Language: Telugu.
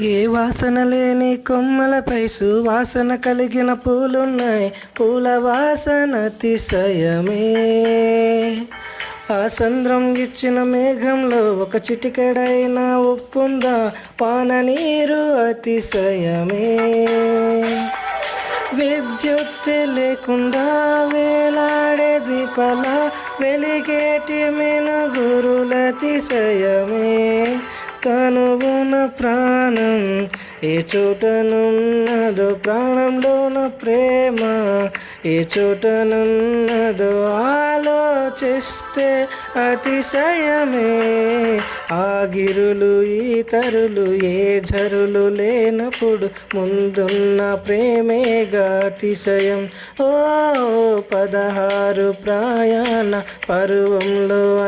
ఏ వాసన లేని కొమ్మలపై సువాసన కలిగిన పూలున్నాయి. పూల వాసన అతిశయమే. ఆ సంద్రం ఇచ్చిన మేఘంలో ఒక చిటికెడైన ఉప్పుందా పాన నీరు అతిశయమే. విద్యుత్ లేకుండా వేలాడే దీపాల వెలిగేటి మెనుగురుల అతిశయమే. కనువున ప్రాణం ఏ చోటనున్నదో ప్రాణంలోన ప్రేమ ఏ చోటనున్నదో ఆలోచిస్తే అతిశయమే. ఆగిరులు ఈతరులు ఏ జరులు లేనప్పుడు ముందున్న ప్రేమేగా అతిశయం. ఓ పదహారు ప్రాయాణ పరువంలో